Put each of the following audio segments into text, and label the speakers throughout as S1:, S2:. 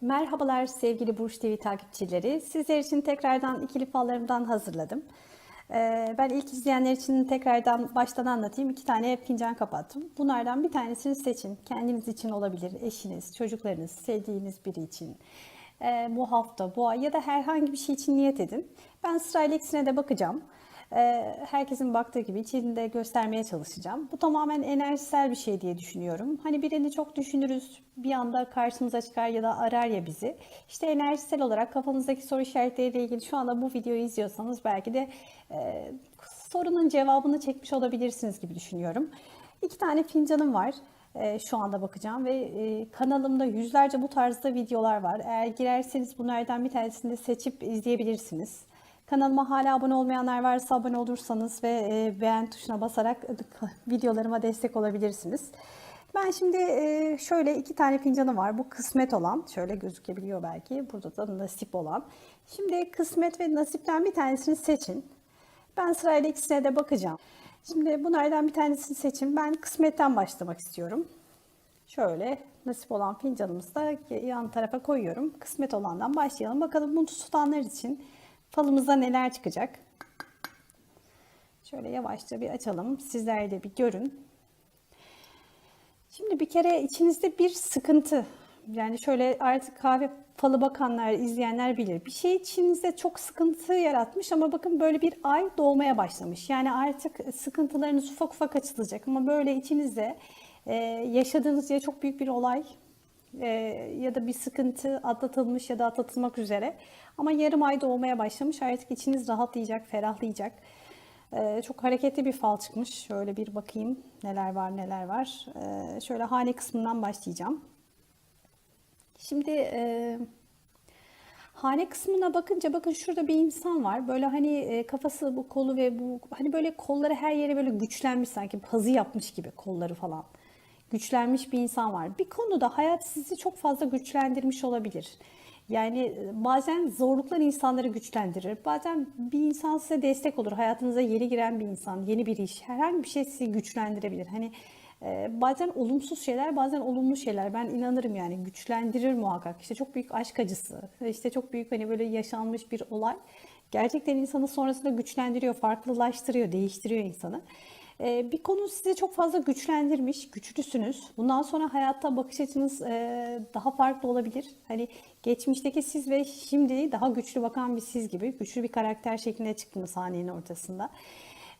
S1: Merhabalar sevgili Burç TV takipçileri. Sizler için tekrardan ikili fallarımdan hazırladım. Ee, Ben ilk izleyenler için tekrardan baştan anlatayım. İki tane fincan kapattım. Bunlardan bir tanesini seçin. Kendiniz için olabilir, eşiniz, çocuklarınız, sevdiğiniz biri için. Ee, Bu hafta, bu ay ya da herhangi bir şey için niyet edin. Ben sırayla ikisine de bakacağım. Ee, Herkesin baktığı gibi içinde göstermeye çalışacağım. Bu tamamen enerjisel bir şey diye düşünüyorum. Hani birini çok düşünürüz, bir anda karşımıza çıkar ya da arar ya bizi. İşte enerjisel olarak kafanızdaki soru işaretleriyle ilgili şu anda bu videoyu izliyorsanız belki de e, sorunun cevabını çekmiş olabilirsiniz gibi düşünüyorum. İki tane fincanım var. E, şu anda bakacağım ve e, kanalımda yüzlerce bu tarzda videolar var. Eğer girerseniz bunlardan bir tanesini seçip izleyebilirsiniz. Kanalıma hala abone olmayanlar varsa abone olursanız ve e, beğen tuşuna basarak videolarıma destek olabilirsiniz. Ben şimdi e, şöyle iki tane fincanım var. Bu kısmet olan, şöyle gözükebiliyor belki. Burada da nasip olan. Şimdi kısmet ve nasipten bir tanesini seçin. Ben sırayla ikisine de bakacağım. Şimdi bunlardan bir tanesini seçin. Ben kısmetten başlamak istiyorum. Şöyle nasip olan fincanımızı da yan tarafa koyuyorum. Kısmet olandan başlayalım. Bakalım bunu tutanlar için falımızda neler çıkacak. Şöyle yavaşça bir açalım. Sizler de bir görün. Şimdi bir kere içinizde bir sıkıntı. Yani şöyle artık kahve falı bakanlar, izleyenler bilir. Bir şey içinizde çok sıkıntı yaratmış ama bakın böyle bir ay doğmaya başlamış. Yani artık sıkıntılarınız ufak ufak açılacak ama böyle içinizde e, yaşadığınız ya çok büyük bir olay e, ya da bir sıkıntı atlatılmış ya da atlatılmak üzere. Ama yarım ay doğmaya başlamış. Artık içiniz rahatlayacak, ferahlayacak. Ee, çok hareketli bir fal çıkmış. Şöyle bir bakayım neler var neler var. Ee, şöyle hane kısmından başlayacağım. Şimdi e, hane kısmına bakınca bakın şurada bir insan var. Böyle hani e, kafası bu kolu ve bu hani böyle kolları her yere böyle güçlenmiş sanki pazı yapmış gibi kolları falan. Güçlenmiş bir insan var. Bir konuda hayat sizi çok fazla güçlendirmiş olabilir. Yani bazen zorluklar insanları güçlendirir. Bazen bir insan size destek olur. Hayatınıza yeni giren bir insan, yeni bir iş, herhangi bir şey sizi güçlendirebilir. Hani e, bazen olumsuz şeyler, bazen olumlu şeyler. Ben inanırım yani güçlendirir muhakkak. İşte çok büyük aşk acısı, işte çok büyük hani böyle yaşanmış bir olay gerçekten insanı sonrasında güçlendiriyor, farklılaştırıyor, değiştiriyor insanı. Ee, bir konu sizi çok fazla güçlendirmiş, güçlüsünüz. Bundan sonra hayatta bakış açınız e, daha farklı olabilir. Hani geçmişteki siz ve şimdi daha güçlü bakan bir siz gibi güçlü bir karakter şeklinde çıktınız sahnenin ortasında.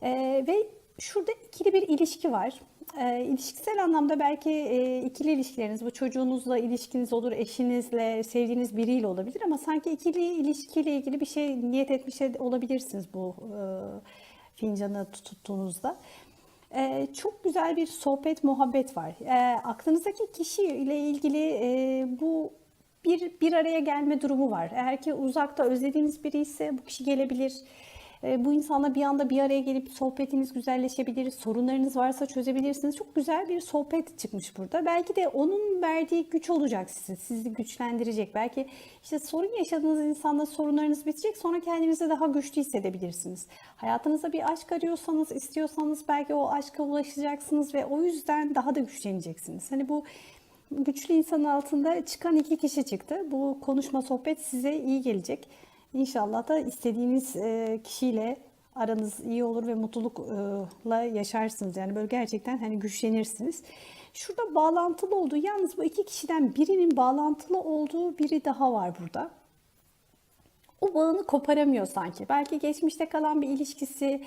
S1: Ee, ve şurada ikili bir ilişki var. E, ilişkisel anlamda belki e, ikili ilişkileriniz, bu çocuğunuzla ilişkiniz olur, eşinizle, sevdiğiniz biriyle olabilir ama sanki ikili ilişkiyle ilgili bir şey niyet etmiş olabilirsiniz bu e, fincanı tuttuğunuzda. Ee, çok güzel bir sohbet, muhabbet var. Ee, aklınızdaki kişiyle ilgili e, bu bir bir araya gelme durumu var. Eğer ki uzakta özlediğiniz biri ise bu kişi gelebilir. Ee, bu insanla bir anda bir araya gelip sohbetiniz güzelleşebilir. Sorunlarınız varsa çözebilirsiniz. Çok güzel bir sohbet çıkmış burada. Belki de onun verdiği güç olacak sizi. Sizi güçlendirecek. Belki işte sorun yaşadığınız insanla sorunlarınız bitecek. Sonra kendinizi daha güçlü hissedebilirsiniz. Hayatınızda bir aşk arıyorsanız, istiyorsanız belki o aşka ulaşacaksınız ve o yüzden daha da güçleneceksiniz. Hani bu güçlü insanın altında çıkan iki kişi çıktı. Bu konuşma, sohbet size iyi gelecek. İnşallah da istediğiniz e, kişiyle aranız iyi olur ve mutlulukla yaşarsınız. Yani böyle gerçekten hani güçlenirsiniz. Şurada bağlantılı olduğu, yalnız bu iki kişiden birinin bağlantılı olduğu biri daha var burada. O bağını koparamıyor sanki. Belki geçmişte kalan bir ilişkisi,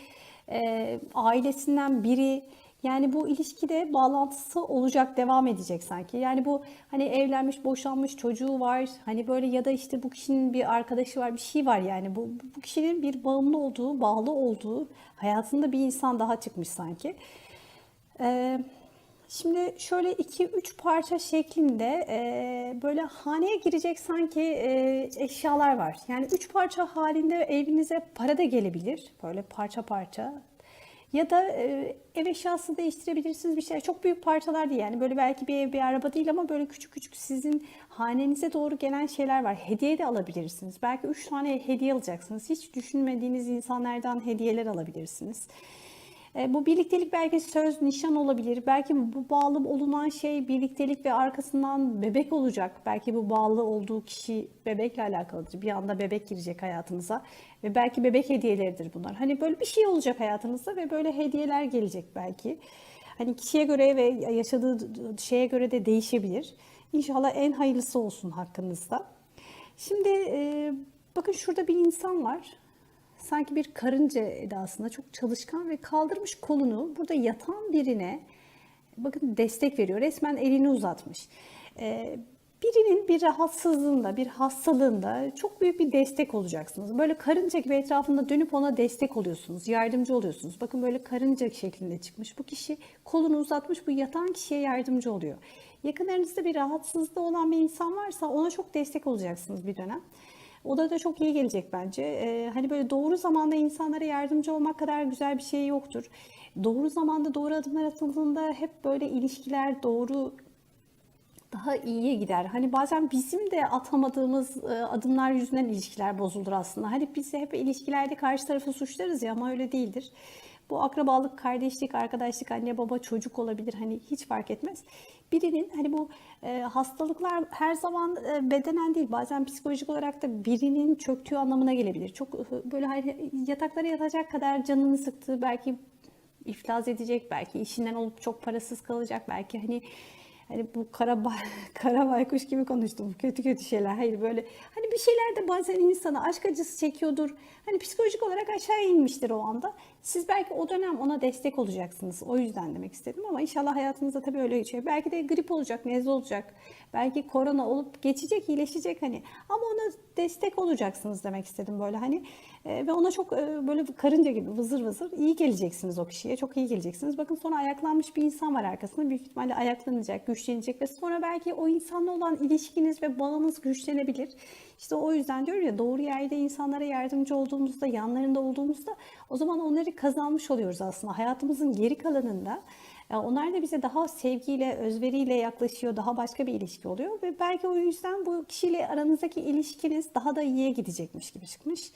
S1: e, ailesinden biri yani bu ilişkide bağlantısı olacak, devam edecek sanki. Yani bu hani evlenmiş, boşanmış, çocuğu var. Hani böyle ya da işte bu kişinin bir arkadaşı var, bir şey var yani. Bu, bu kişinin bir bağımlı olduğu, bağlı olduğu hayatında bir insan daha çıkmış sanki. Ee, Şimdi şöyle 2-3 parça şeklinde e, böyle haneye girecek sanki e, eşyalar var. Yani 3 parça halinde evinize para da gelebilir. Böyle parça parça ya da e, ev eşyası değiştirebilirsiniz bir şey. Çok büyük parçalar değil yani böyle belki bir ev bir araba değil ama böyle küçük küçük sizin hanenize doğru gelen şeyler var. Hediye de alabilirsiniz. Belki 3 tane hediye alacaksınız. Hiç düşünmediğiniz insanlardan hediyeler alabilirsiniz. E, bu birliktelik belki söz, nişan olabilir. Belki bu bağlı olunan şey birliktelik ve arkasından bebek olacak. Belki bu bağlı olduğu kişi bebekle alakalıdır. Bir anda bebek girecek hayatınıza ve belki bebek hediyeleridir bunlar. Hani böyle bir şey olacak hayatınızda ve böyle hediyeler gelecek belki. Hani kişiye göre ve yaşadığı şeye göre de değişebilir. İnşallah en hayırlısı olsun hakkınızda. Şimdi e, bakın şurada bir insan var. Sanki bir karınca edasında çok çalışkan ve kaldırmış kolunu burada yatan birine bakın destek veriyor. Resmen elini uzatmış. E, birinin bir rahatsızlığında, bir hastalığında çok büyük bir destek olacaksınız. Böyle karınca gibi etrafında dönüp ona destek oluyorsunuz, yardımcı oluyorsunuz. Bakın böyle karınca şeklinde çıkmış. Bu kişi kolunu uzatmış, bu yatan kişiye yardımcı oluyor. Yakınlarınızda bir rahatsızlığı olan bir insan varsa ona çok destek olacaksınız bir dönem. O da da çok iyi gelecek bence. Ee, hani böyle doğru zamanda insanlara yardımcı olmak kadar güzel bir şey yoktur. Doğru zamanda doğru adımlar atıldığında hep böyle ilişkiler doğru daha iyiye gider. Hani bazen bizim de atamadığımız e, adımlar yüzünden ilişkiler bozulur aslında. Hani biz hep ilişkilerde karşı tarafı suçlarız ya ama öyle değildir. Bu akrabalık, kardeşlik, arkadaşlık, anne baba, çocuk olabilir. Hani hiç fark etmez. Birinin hani bu e, hastalıklar her zaman e, bedenen değil bazen psikolojik olarak da birinin çöktüğü anlamına gelebilir. Çok e, böyle hani yataklara yatacak kadar canını sıktığı belki iflas edecek, belki işinden olup çok parasız kalacak, belki hani Hani bu kara, kara baykuş gibi konuştum. Kötü kötü şeyler. Hayır böyle hani bir şeyler de bazen insana aşk acısı çekiyordur. Hani psikolojik olarak aşağı inmiştir o anda. Siz belki o dönem ona destek olacaksınız. O yüzden demek istedim ama inşallah hayatınızda tabii öyle geçiyor. Belki de grip olacak, nezle olacak. Belki korona olup geçecek, iyileşecek hani. Ama ona destek olacaksınız demek istedim böyle hani. E, ve ona çok e, böyle karınca gibi vızır vızır iyi geleceksiniz o kişiye. Çok iyi geleceksiniz. Bakın sonra ayaklanmış bir insan var arkasında. Büyük ihtimalle ayaklanacak, güçlenecek ve sonra belki o insanla olan ilişkiniz ve bağınız güçlenebilir. İşte o yüzden diyor ya doğru yerde insanlara yardımcı olduğumuzda, yanlarında olduğumuzda o zaman onları kazanmış oluyoruz aslında. Hayatımızın geri kalanında e, onlar da bize daha sevgiyle, özveriyle yaklaşıyor, daha başka bir ilişki oluyor ve belki o yüzden bu kişiyle aranızdaki ilişkiniz daha da iyiye gidecekmiş gibi çıkmış.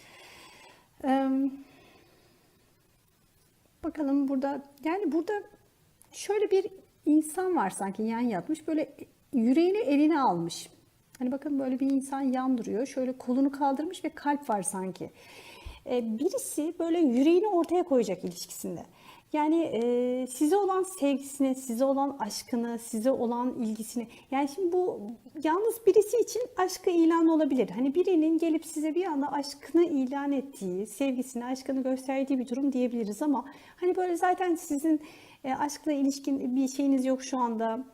S1: Bakalım burada yani burada şöyle bir insan var sanki yan yatmış böyle yüreğini eline almış. Hani bakın böyle bir insan yan duruyor. Şöyle kolunu kaldırmış ve kalp var sanki. Birisi böyle yüreğini ortaya koyacak ilişkisinde. Yani e, size olan sevgisini, size olan aşkını, size olan ilgisini. Yani şimdi bu yalnız birisi için aşkı ilan olabilir. Hani birinin gelip size bir anda aşkını ilan ettiği, sevgisini, aşkını gösterdiği bir durum diyebiliriz ama hani böyle zaten sizin e, aşkla ilişkin bir şeyiniz yok şu anda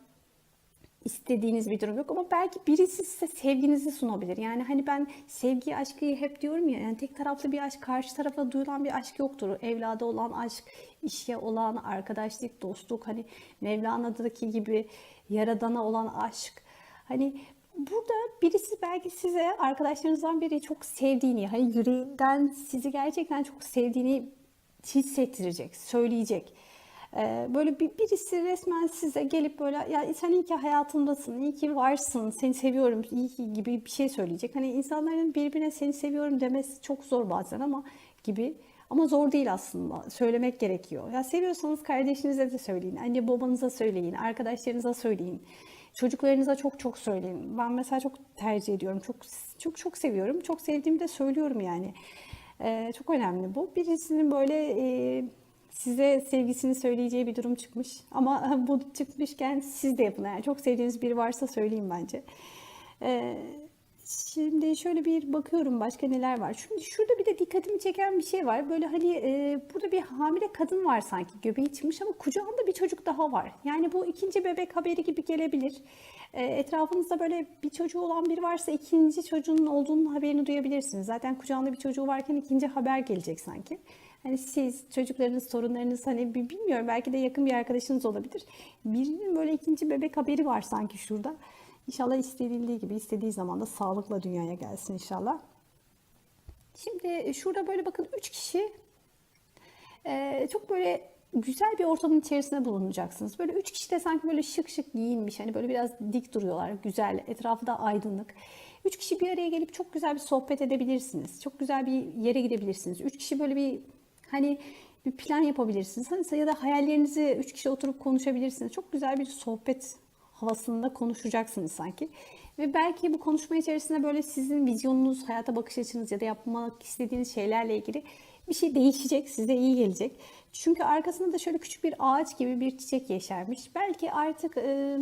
S1: istediğiniz bir durum yok ama belki birisi size sevginizi sunabilir. Yani hani ben sevgi, aşkı hep diyorum ya yani tek taraflı bir aşk, karşı tarafa duyulan bir aşk yoktur. Evlada olan aşk, işe olan arkadaşlık, dostluk hani Mevlana'daki gibi yaradana olan aşk. Hani burada birisi belki size arkadaşlarınızdan biri çok sevdiğini, hani yüreğinden sizi gerçekten çok sevdiğini hissettirecek, söyleyecek böyle bir, birisi resmen size gelip böyle ya sen iyi ki hayatımdasın, iyi ki varsın, seni seviyorum, iyi ki gibi bir şey söyleyecek. Hani insanların birbirine seni seviyorum demesi çok zor bazen ama gibi. Ama zor değil aslında. Söylemek gerekiyor. Ya seviyorsanız kardeşinize de söyleyin, anne babanıza söyleyin, arkadaşlarınıza söyleyin. Çocuklarınıza çok çok söyleyin. Ben mesela çok tercih ediyorum. Çok çok çok seviyorum. Çok sevdiğimi de söylüyorum yani. Ee, çok önemli bu. Birisinin böyle e, size sevgisini söyleyeceği bir durum çıkmış. Ama bu çıkmışken siz de yapın. Yani çok sevdiğiniz biri varsa söyleyeyim bence. Ee, şimdi şöyle bir bakıyorum başka neler var. Şimdi şurada bir de dikkatimi çeken bir şey var. Böyle hani e, burada bir hamile kadın var sanki göbeği çıkmış ama kucağında bir çocuk daha var. Yani bu ikinci bebek haberi gibi gelebilir. E, etrafınızda böyle bir çocuğu olan biri varsa ikinci çocuğun olduğunun haberini duyabilirsiniz. Zaten kucağında bir çocuğu varken ikinci haber gelecek sanki. Hani siz, çocuklarınız, sorunlarınız hani bilmiyorum belki de yakın bir arkadaşınız olabilir. Birinin böyle ikinci bebek haberi var sanki şurada. İnşallah istediği gibi istediği zaman da sağlıkla dünyaya gelsin inşallah. Şimdi şurada böyle bakın üç kişi çok böyle güzel bir ortamın içerisinde bulunacaksınız. Böyle üç kişi de sanki böyle şık şık giyinmiş. Hani böyle biraz dik duruyorlar. Güzel. Etrafı da aydınlık. Üç kişi bir araya gelip çok güzel bir sohbet edebilirsiniz. Çok güzel bir yere gidebilirsiniz. Üç kişi böyle bir Hani bir plan yapabilirsiniz. Hani ya da hayallerinizi üç kişi oturup konuşabilirsiniz. Çok güzel bir sohbet havasında konuşacaksınız sanki. Ve belki bu konuşma içerisinde böyle sizin vizyonunuz, hayata bakış açınız ya da yapmak istediğiniz şeylerle ilgili bir şey değişecek, size iyi gelecek. Çünkü arkasında da şöyle küçük bir ağaç gibi bir çiçek yeşermiş. Belki artık e,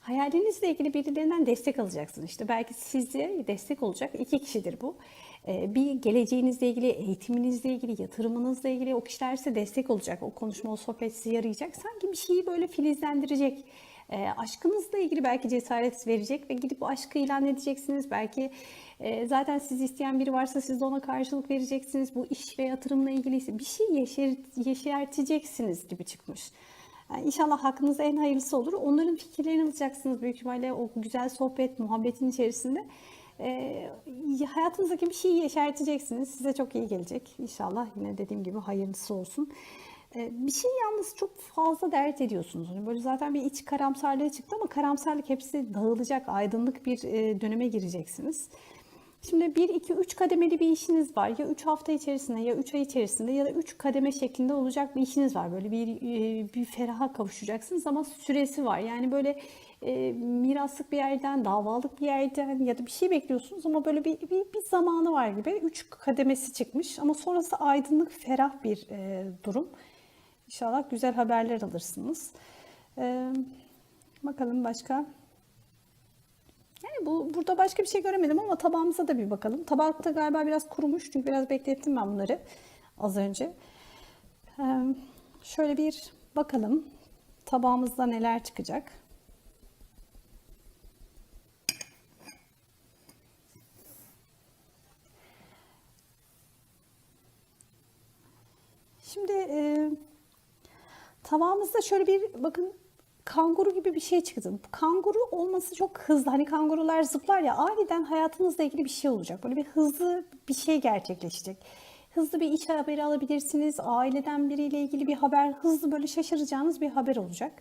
S1: hayalinizle ilgili birilerinden destek alacaksınız. İşte belki size destek olacak iki kişidir bu. E, bir geleceğinizle ilgili, eğitiminizle ilgili, yatırımınızla ilgili o kişiler size destek olacak. O konuşma, o sohbet size yarayacak. Sanki bir şeyi böyle filizlendirecek. E, aşkınızla ilgili belki cesaret verecek ve gidip aşkı ilan edeceksiniz. Belki e, zaten sizi isteyen biri varsa siz de ona karşılık vereceksiniz. Bu iş ve yatırımla ilgili bir şey yeşer, yeşerteceksiniz gibi çıkmış. Yani inşallah hakkınızda en hayırlısı olur. Onların fikirlerini alacaksınız büyük ihtimalle o güzel sohbet, muhabbetin içerisinde. E, hayatınızdaki bir şeyi yeşerteceksiniz. Size çok iyi gelecek. İnşallah yine dediğim gibi hayırlısı olsun. E, bir şey yalnız çok fazla dert ediyorsunuz. Hani böyle zaten bir iç karamsarlığı çıktı ama karamsarlık hepsi dağılacak, aydınlık bir e, döneme gireceksiniz. Şimdi 1, 2, 3 kademeli bir işiniz var. Ya 3 hafta içerisinde ya 3 ay içerisinde ya da 3 kademe şeklinde olacak bir işiniz var. Böyle bir e, bir feraha kavuşacaksınız ama süresi var. Yani böyle e, miraslık bir yerden, davalık bir yerden ya da bir şey bekliyorsunuz ama böyle bir, bir, bir zamanı var gibi. 3 kademesi çıkmış ama sonrası aydınlık, ferah bir e, durum. İnşallah güzel haberler alırsınız. E, bakalım başka. Yani bu burada başka bir şey göremedim ama tabağımıza da bir bakalım. Tabakta galiba biraz kurumuş çünkü biraz beklettim ben bunları az önce. Ee, şöyle bir bakalım tabağımızda neler çıkacak. Şimdi e, tabağımızda şöyle bir bakın kanguru gibi bir şey çıktı. Kanguru olması çok hızlı. Hani kangurular zıplar ya aniden hayatınızla ilgili bir şey olacak. Böyle bir hızlı bir şey gerçekleşecek. Hızlı bir iç haberi alabilirsiniz. Aileden biriyle ilgili bir haber, hızlı böyle şaşıracağınız bir haber olacak.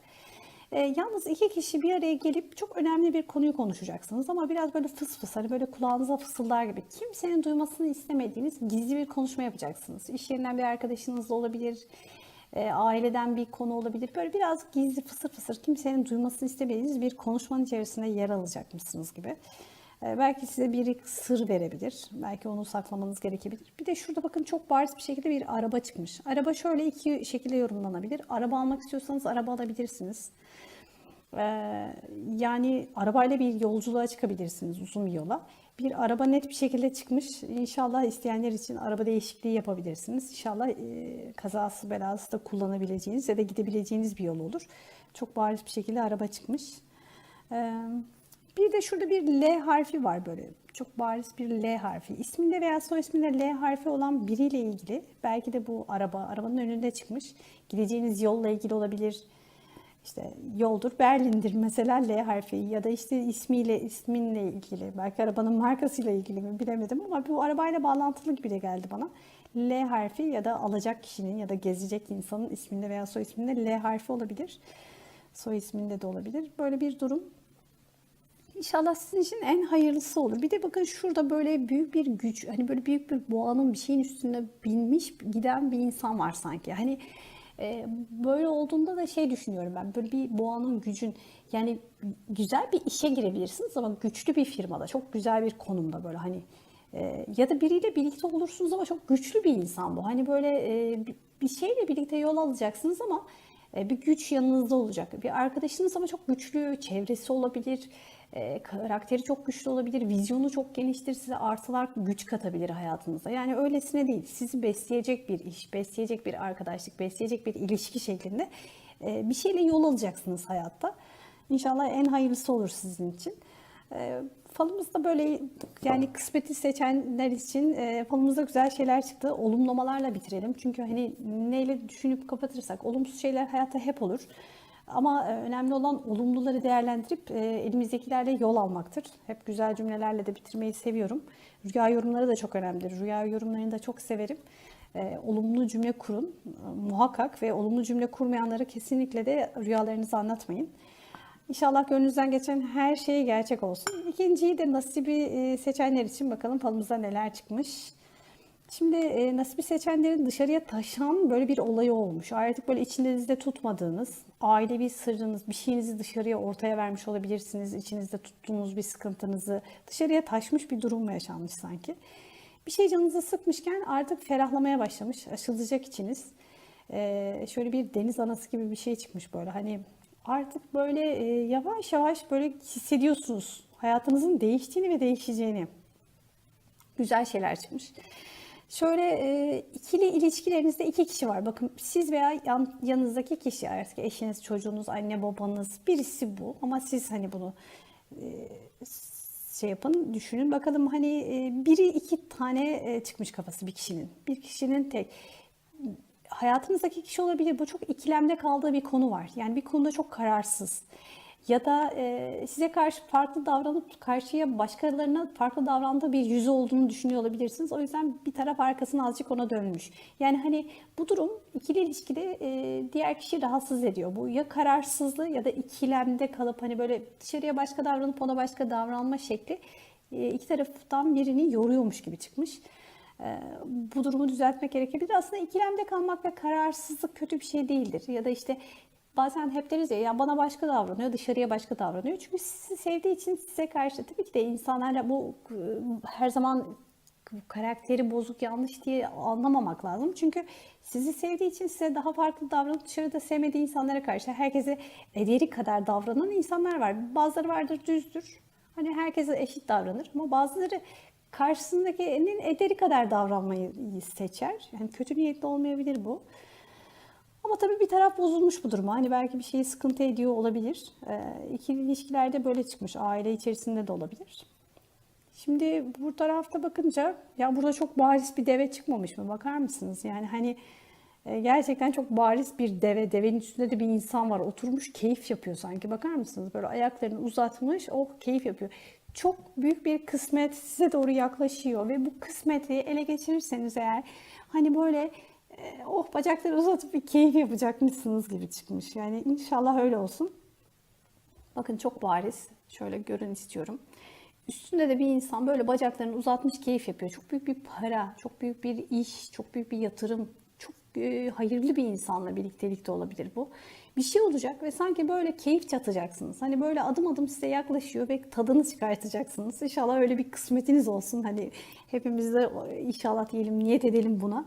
S1: E, yalnız iki kişi bir araya gelip çok önemli bir konuyu konuşacaksınız ama biraz böyle fıs fıs hani böyle kulağınıza fısıldar gibi kimsenin duymasını istemediğiniz gizli bir konuşma yapacaksınız. İş yerinden bir arkadaşınız da olabilir, e, aileden bir konu olabilir. Böyle biraz gizli fısır fısır kimsenin duymasını istemediğiniz bir konuşmanın içerisinde yer alacakmışsınız gibi. E, belki size bir sır verebilir. Belki onu saklamanız gerekebilir. Bir de şurada bakın çok bariz bir şekilde bir araba çıkmış. Araba şöyle iki şekilde yorumlanabilir. Araba almak istiyorsanız araba alabilirsiniz. E, yani arabayla bir yolculuğa çıkabilirsiniz uzun bir yola. Bir araba net bir şekilde çıkmış. İnşallah isteyenler için araba değişikliği yapabilirsiniz. İnşallah e, kazası belası da kullanabileceğiniz ya da gidebileceğiniz bir yol olur. Çok bariz bir şekilde araba çıkmış. E, bir de şurada bir L harfi var böyle. Çok bariz bir L harfi. İsminde veya soy isminde L harfi olan biriyle ilgili. Belki de bu araba, arabanın önünde çıkmış. Gideceğiniz yolla ilgili olabilir işte yoldur Berlin'dir mesela L harfi ya da işte ismiyle isminle ilgili belki arabanın markasıyla ilgili mi bilemedim ama bu arabayla bağlantılı gibi de geldi bana. L harfi ya da alacak kişinin ya da gezecek insanın isminde veya soy isminde L harfi olabilir. Soy isminde de olabilir. Böyle bir durum. İnşallah sizin için en hayırlısı olur. Bir de bakın şurada böyle büyük bir güç, hani böyle büyük bir boğanın bir şeyin üstünde binmiş giden bir insan var sanki. Hani e, böyle olduğunda da şey düşünüyorum ben böyle bir boğanın gücün yani güzel bir işe girebilirsiniz ama güçlü bir firmada çok güzel bir konumda böyle hani e, ya da biriyle birlikte olursunuz ama çok güçlü bir insan bu. Hani böyle e, bir şeyle birlikte yol alacaksınız ama bir güç yanınızda olacak. Bir arkadaşınız ama çok güçlü, çevresi olabilir, e, karakteri çok güçlü olabilir, vizyonu çok geniştir, size artılar güç katabilir hayatınıza. Yani öylesine değil, sizi besleyecek bir iş, besleyecek bir arkadaşlık, besleyecek bir ilişki şeklinde e, bir şeyle yol alacaksınız hayatta. İnşallah en hayırlısı olur sizin için. E, falımızda böyle yani kısmeti seçenler için e, falımızda güzel şeyler çıktı. Olumlamalarla bitirelim. Çünkü hani neyle düşünüp kapatırsak olumsuz şeyler hayatta hep olur. Ama e, önemli olan olumluları değerlendirip e, elimizdekilerle yol almaktır. Hep güzel cümlelerle de bitirmeyi seviyorum. Rüya yorumları da çok önemlidir. Rüya yorumlarını da çok severim. E, olumlu cümle kurun muhakkak ve olumlu cümle kurmayanlara kesinlikle de rüyalarınızı anlatmayın. İnşallah gönlünüzden geçen her şey gerçek olsun. İkinciyi de nasibi seçenler için bakalım falımızda neler çıkmış. Şimdi e, nasibi seçenlerin dışarıya taşan böyle bir olayı olmuş. Artık böyle içinizde tutmadığınız, ailevi sırrınız, bir şeyinizi dışarıya ortaya vermiş olabilirsiniz. İçinizde tuttuğunuz bir sıkıntınızı dışarıya taşmış bir durum mu yaşanmış sanki. Bir şey canınızı sıkmışken artık ferahlamaya başlamış, aşılacak içiniz. E, şöyle bir deniz anası gibi bir şey çıkmış böyle. Hani artık böyle e, yavaş yavaş böyle hissediyorsunuz hayatınızın değiştiğini ve değişeceğini. Güzel şeyler çıkmış. Şöyle e, ikili ilişkilerinizde iki kişi var. Bakın siz veya yan, yanınızdaki kişi artık eşiniz, çocuğunuz, anne babanız birisi bu. Ama siz hani bunu e, şey yapın, düşünün. Bakalım hani e, biri iki tane e, çıkmış kafası bir kişinin. Bir kişinin tek hayatınızdaki kişi olabilir. Bu çok ikilemde kaldığı bir konu var. Yani bir konuda çok kararsız. Ya da e, size karşı farklı davranıp karşıya başkalarına farklı davrandığı bir yüzü olduğunu düşünüyor olabilirsiniz. O yüzden bir taraf arkasını azıcık ona dönmüş. Yani hani bu durum ikili ilişkide e, diğer kişiyi rahatsız ediyor. Bu ya kararsızlığı ya da ikilemde kalıp hani böyle dışarıya başka davranıp ona başka davranma şekli e, iki taraftan birini yoruyormuş gibi çıkmış. E, bu durumu düzeltmek gerekebilir. Aslında ikilemde kalmak ve kararsızlık kötü bir şey değildir. Ya da işte bazen hep deriz ya, ya bana başka davranıyor, dışarıya başka davranıyor. Çünkü sizi sevdiği için size karşı tabii ki de insanlarla bu e, her zaman karakteri bozuk, yanlış diye anlamamak lazım. Çünkü sizi sevdiği için size daha farklı davranıp dışarıda sevmediği insanlara karşı herkese ederi kadar davranan insanlar var. Bazıları vardır düzdür. Hani herkese eşit davranır ama bazıları karşısındakinin ederi kadar davranmayı seçer. Yani kötü niyetli olmayabilir bu. Ama tabii bir taraf bozulmuş bu duruma. Hani belki bir şeyi sıkıntı ediyor olabilir. Ee, ikili ilişkilerde böyle çıkmış. Aile içerisinde de olabilir. Şimdi bu tarafta bakınca ya burada çok bariz bir deve çıkmamış mı? Bakar mısınız? Yani hani e, gerçekten çok bariz bir deve. Devenin üstünde de bir insan var. Oturmuş keyif yapıyor sanki. Bakar mısınız? Böyle ayaklarını uzatmış. O keyif yapıyor. Çok büyük bir kısmet size doğru yaklaşıyor ve bu kısmeti ele geçirirseniz eğer hani böyle e, oh bacakları uzatıp bir keyif yapacakmışsınız gibi çıkmış. Yani inşallah öyle olsun. Bakın çok bariz. Şöyle görün istiyorum. Üstünde de bir insan böyle bacaklarını uzatmış keyif yapıyor. Çok büyük bir para, çok büyük bir iş, çok büyük bir yatırım, çok hayırlı bir insanla birliktelikte olabilir bu. Bir şey olacak ve sanki böyle keyif çatacaksınız. Hani böyle adım adım size yaklaşıyor ve tadını çıkartacaksınız. İnşallah öyle bir kısmetiniz olsun. Hani hepimiz de inşallah diyelim, niyet edelim buna.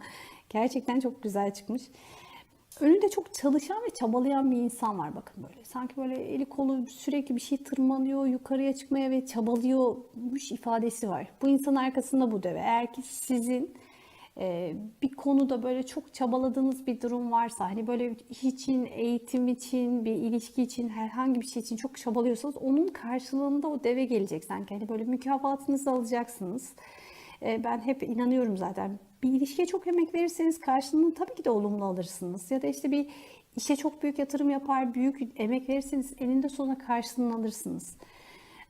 S1: Gerçekten çok güzel çıkmış. Önünde çok çalışan ve çabalayan bir insan var bakın böyle. Sanki böyle eli kolu sürekli bir şey tırmanıyor, yukarıya çıkmaya ve çabalıyormuş ifadesi var. Bu insan arkasında bu deve. Eğer ki sizin e, bir konuda böyle çok çabaladığınız bir durum varsa hani böyle için, eğitim için, bir ilişki için, herhangi bir şey için çok çabalıyorsanız onun karşılığında o deve gelecek sanki. Hani böyle mükafatınızı alacaksınız. E, ben hep inanıyorum zaten bir ilişkiye çok emek verirseniz karşılığını tabii ki de olumlu alırsınız. Ya da işte bir işe çok büyük yatırım yapar, büyük emek verirseniz eninde sonunda karşılığını alırsınız.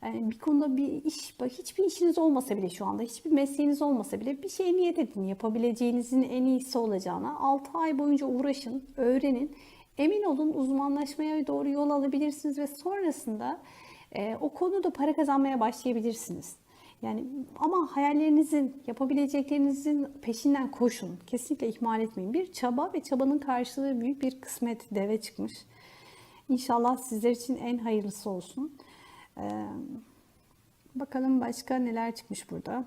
S1: Yani bir konuda bir iş, hiçbir işiniz olmasa bile şu anda, hiçbir mesleğiniz olmasa bile bir şeye niyet edin. Yapabileceğinizin en iyisi olacağına 6 ay boyunca uğraşın, öğrenin. Emin olun uzmanlaşmaya doğru yol alabilirsiniz ve sonrasında e, o konuda para kazanmaya başlayabilirsiniz. Yani ama hayallerinizin, yapabileceklerinizin peşinden koşun. Kesinlikle ihmal etmeyin. Bir çaba ve çabanın karşılığı büyük bir kısmet deve çıkmış. İnşallah sizler için en hayırlısı olsun. Ee, bakalım başka neler çıkmış burada.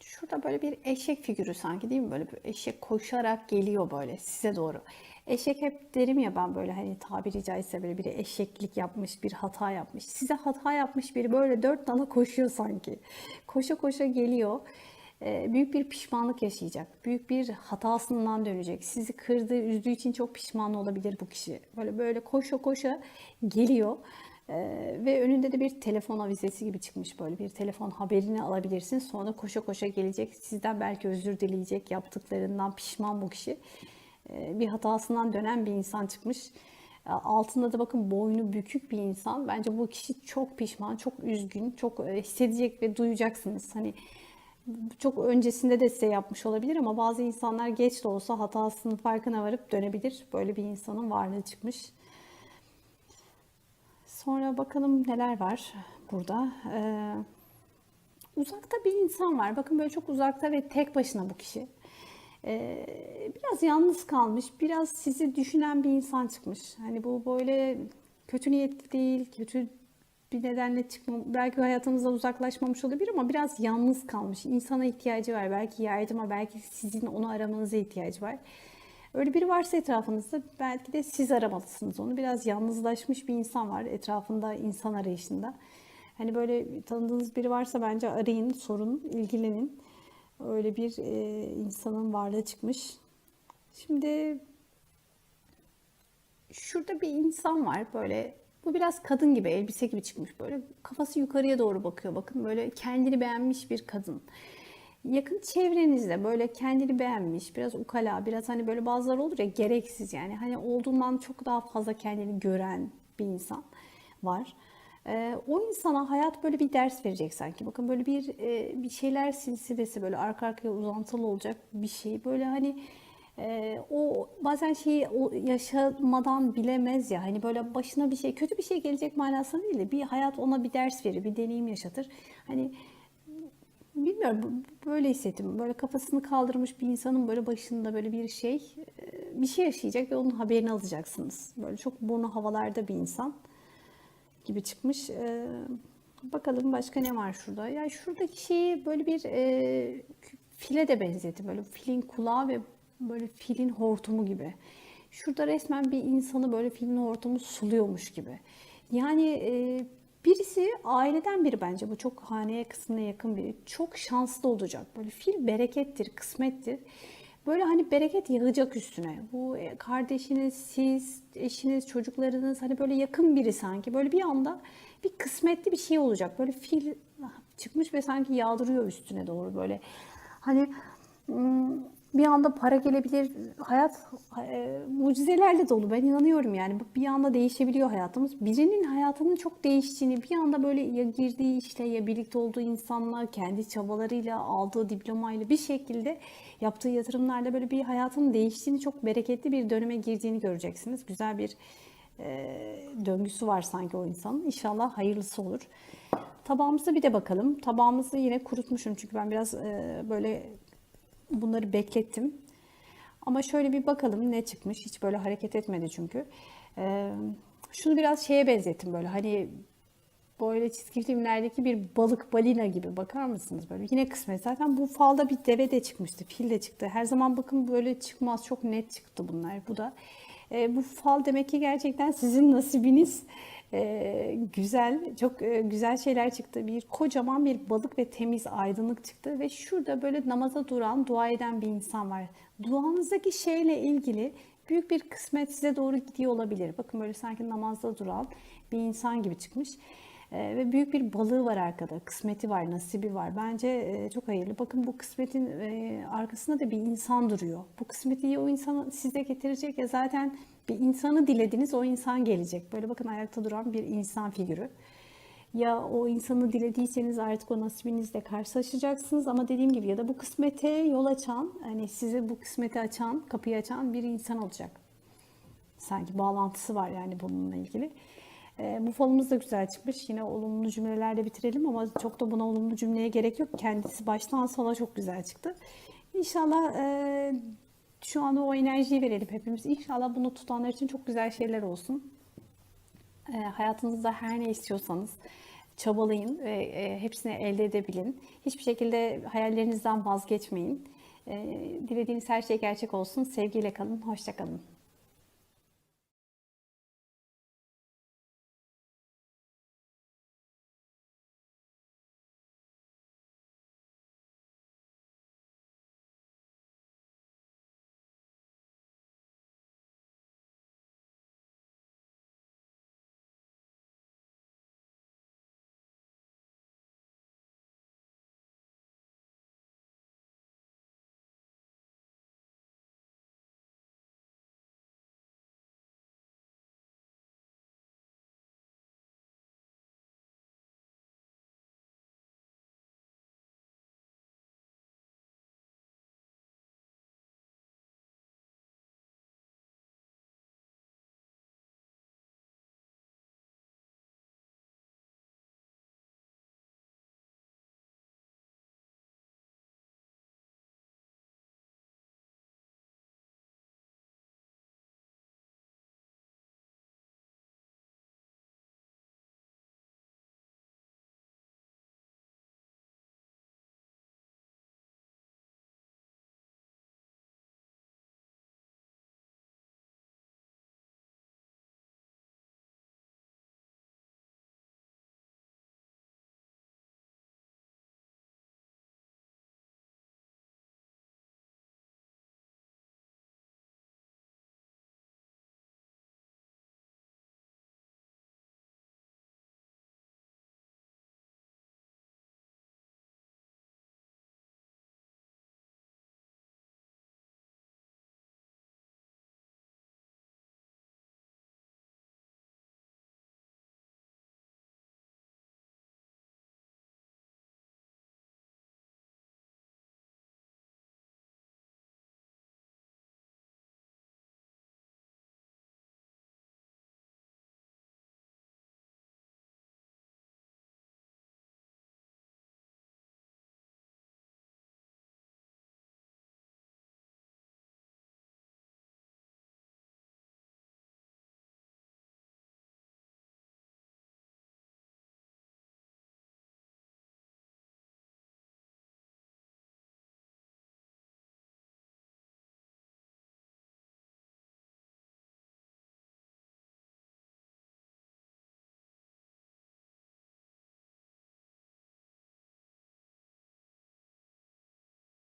S1: Şurada böyle bir eşek figürü sanki değil mi? Böyle bir eşek koşarak geliyor böyle size doğru. Eşek hep derim ya ben böyle hani tabiri caizse böyle biri eşeklik yapmış, bir hata yapmış. Size hata yapmış biri böyle dört tane koşuyor sanki. Koşa koşa geliyor. Ee, büyük bir pişmanlık yaşayacak. Büyük bir hatasından dönecek. Sizi kırdığı, üzdüğü için çok pişman olabilir bu kişi. Böyle böyle koşa koşa geliyor. Ee, ve önünde de bir telefon avizesi gibi çıkmış böyle bir telefon haberini alabilirsin. Sonra koşa koşa gelecek. Sizden belki özür dileyecek. Yaptıklarından pişman bu kişi. Ee, bir hatasından dönen bir insan çıkmış. Ee, altında da bakın boynu bükük bir insan. Bence bu kişi çok pişman, çok üzgün, çok e, hissedecek ve duyacaksınız. Hani çok öncesinde de size yapmış olabilir ama bazı insanlar geç de olsa hatasının farkına varıp dönebilir. Böyle bir insanın varlığı çıkmış. Sonra bakalım neler var burada. Ee, uzakta bir insan var. Bakın böyle çok uzakta ve tek başına bu kişi. Ee, biraz yalnız kalmış, biraz sizi düşünen bir insan çıkmış. Hani bu böyle kötü niyetli değil, kötü bir nedenle çıkmam, belki hayatınızdan uzaklaşmamış olabilir ama biraz yalnız kalmış. İnsana ihtiyacı var, belki yardıma, belki sizin onu aramanıza ihtiyacı var. Öyle biri varsa etrafınızda belki de siz aramalısınız onu. Biraz yalnızlaşmış bir insan var etrafında insan arayışında. Hani böyle tanıdığınız biri varsa bence arayın, sorun, ilgilenin. Öyle bir e, insanın varlığı çıkmış. Şimdi şurada bir insan var böyle bu biraz kadın gibi elbise gibi çıkmış böyle kafası yukarıya doğru bakıyor bakın böyle kendini beğenmiş bir kadın yakın çevrenizde böyle kendini beğenmiş biraz ukala biraz hani böyle bazıları olur ya gereksiz yani hani olduğundan çok daha fazla kendini gören bir insan var. Ee, o insana hayat böyle bir ders verecek sanki. Bakın böyle bir e, bir şeyler silsilesi böyle arka arkaya uzantılı olacak bir şey. Böyle hani e, o bazen şeyi o yaşamadan bilemez ya. Hani böyle başına bir şey kötü bir şey gelecek manasında değil de bir hayat ona bir ders verir, bir deneyim yaşatır. Hani bilmiyorum böyle hissettim. Böyle kafasını kaldırmış bir insanın böyle başında böyle bir şey e, bir şey yaşayacak ve onun haberini alacaksınız. Böyle çok burnu havalarda bir insan gibi çıkmış. Ee, bakalım başka ne var şurada? Yani şuradaki şeyi böyle bir e, file de benzetti. Böyle filin kulağı ve böyle filin hortumu gibi. Şurada resmen bir insanı böyle filin hortumu suluyormuş gibi. Yani e, birisi aileden biri bence bu çok haneye kısmına yakın biri. Çok şanslı olacak. Böyle fil berekettir, kısmettir. Böyle hani bereket yağacak üstüne. Bu e, kardeşiniz, siz, eşiniz, çocuklarınız hani böyle yakın biri sanki. Böyle bir anda bir kısmetli bir şey olacak. Böyle fil çıkmış ve sanki yağdırıyor üstüne doğru böyle. Hani hmm, bir anda para gelebilir. Hayat e, mucizelerle dolu. Ben inanıyorum yani. Bir anda değişebiliyor hayatımız. Birinin hayatının çok değiştiğini, bir anda böyle ya girdiği işte ya birlikte olduğu insanla, kendi çabalarıyla, aldığı diplomayla bir şekilde yaptığı yatırımlarla böyle bir hayatının değiştiğini, çok bereketli bir döneme girdiğini göreceksiniz. Güzel bir e, döngüsü var sanki o insanın. İnşallah hayırlısı olur. Tabağımıza bir de bakalım. Tabağımızı yine kurutmuşum çünkü ben biraz e, böyle bunları beklettim. Ama şöyle bir bakalım ne çıkmış. Hiç böyle hareket etmedi çünkü. Ee, şunu biraz şeye benzettim böyle. Hani böyle çizgi filmlerdeki bir balık balina gibi bakar mısınız böyle? Yine kısmet. Zaten bu falda bir deve de çıkmıştı fil de çıktı. Her zaman bakın böyle çıkmaz. Çok net çıktı bunlar. Bu da e, bu fal demek ki gerçekten sizin nasibiniz e, güzel, çok e, güzel şeyler çıktı. Bir kocaman bir balık ve temiz, aydınlık çıktı ve şurada böyle namaza duran, dua eden bir insan var. Duanızdaki şeyle ilgili büyük bir kısmet size doğru gidiyor olabilir. Bakın böyle sanki namazda duran bir insan gibi çıkmış. Ee, ve büyük bir balığı var arkada. Kısmeti var, nasibi var. Bence e, çok hayırlı. Bakın bu kısmetin e, arkasında da bir insan duruyor. Bu kısmeti o insanı size getirecek ya zaten bir insanı dilediniz o insan gelecek. Böyle bakın ayakta duran bir insan figürü. Ya o insanı dilediyseniz artık o nasibinizle karşılaşacaksınız ama dediğim gibi ya da bu kısmete yol açan, hani size bu kısmeti açan, kapıyı açan bir insan olacak. Sanki bağlantısı var yani bununla ilgili. E, bu falımız da güzel çıkmış. Yine olumlu cümlelerle bitirelim ama çok da buna olumlu cümleye gerek yok. Kendisi baştan sona çok güzel çıktı. İnşallah e, şu anda o enerjiyi verelim hepimiz. İnşallah bunu tutanlar için çok güzel şeyler olsun. E, hayatınızda her ne istiyorsanız çabalayın ve e, hepsini elde edebilin. Hiçbir şekilde hayallerinizden vazgeçmeyin. E, dilediğiniz her şey gerçek olsun. Sevgiyle kalın, hoşça kalın.